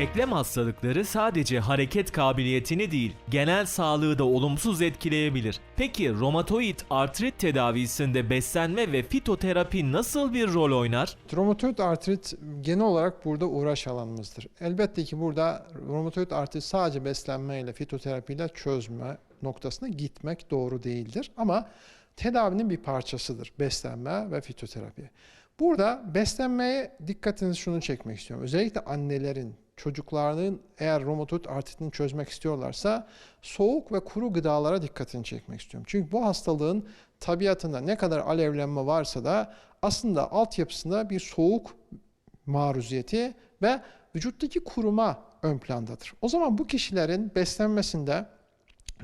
Eklem hastalıkları sadece hareket kabiliyetini değil, genel sağlığı da olumsuz etkileyebilir. Peki romatoid artrit tedavisinde beslenme ve fitoterapi nasıl bir rol oynar? Romatoid artrit genel olarak burada uğraş alanımızdır. Elbette ki burada romatoid artrit sadece beslenmeyle, fitoterapiyle çözme noktasına gitmek doğru değildir. Ama tedavinin bir parçasıdır beslenme ve fitoterapi. Burada beslenmeye dikkatinizi şunu çekmek istiyorum. Özellikle annelerin, çocuklarının eğer romatoid artritini çözmek istiyorlarsa soğuk ve kuru gıdalara dikkatini çekmek istiyorum. Çünkü bu hastalığın tabiatında ne kadar alevlenme varsa da aslında altyapısında bir soğuk maruziyeti ve vücuttaki kuruma ön plandadır. O zaman bu kişilerin beslenmesinde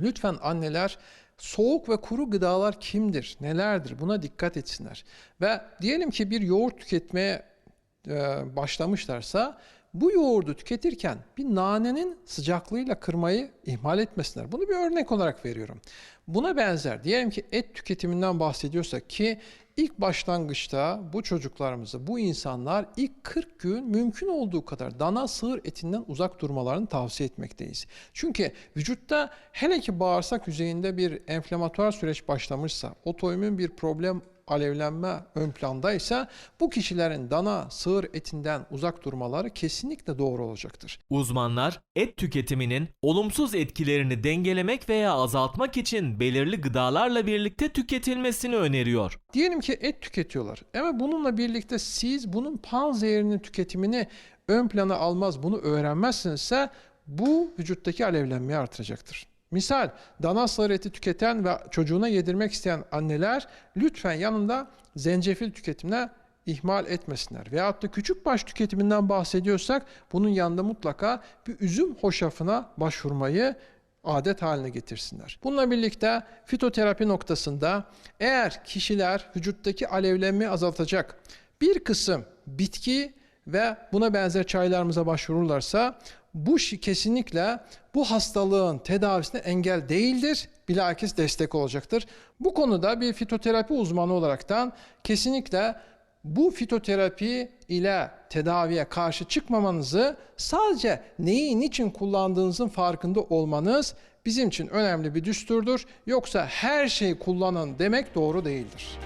lütfen anneler soğuk ve kuru gıdalar kimdir, nelerdir buna dikkat etsinler. Ve diyelim ki bir yoğurt tüketmeye e, başlamışlarsa bu yoğurdu tüketirken bir nanenin sıcaklığıyla kırmayı ihmal etmesinler. Bunu bir örnek olarak veriyorum. Buna benzer diyelim ki et tüketiminden bahsediyorsak ki ilk başlangıçta bu çocuklarımızı, bu insanlar ilk 40 gün mümkün olduğu kadar dana sığır etinden uzak durmalarını tavsiye etmekteyiz. Çünkü vücutta hele ki bağırsak yüzeyinde bir enflamatuar süreç başlamışsa, otoimmün bir problem alevlenme ön plandaysa bu kişilerin dana, sığır etinden uzak durmaları kesinlikle doğru olacaktır. Uzmanlar et tüketiminin olumsuz etkilerini dengelemek veya azaltmak için belirli gıdalarla birlikte tüketilmesini öneriyor. Diyelim ki et tüketiyorlar ama bununla birlikte siz bunun panzehirinin tüketimini ön plana almaz, bunu öğrenmezsinizse bu vücuttaki alevlenmeyi artıracaktır. Misal dana sığır eti tüketen ve çocuğuna yedirmek isteyen anneler lütfen yanında zencefil tüketimine ihmal etmesinler. Veyahut da küçük baş tüketiminden bahsediyorsak bunun yanında mutlaka bir üzüm hoşafına başvurmayı adet haline getirsinler. Bununla birlikte fitoterapi noktasında eğer kişiler vücuttaki alevlenmeyi azaltacak bir kısım bitki ve buna benzer çaylarımıza başvururlarsa bu kesinlikle bu hastalığın tedavisine engel değildir. Bilakis destek olacaktır. Bu konuda bir fitoterapi uzmanı olaraktan kesinlikle bu fitoterapi ile tedaviye karşı çıkmamanızı sadece neyi niçin kullandığınızın farkında olmanız bizim için önemli bir düsturdur. Yoksa her şeyi kullanın demek doğru değildir.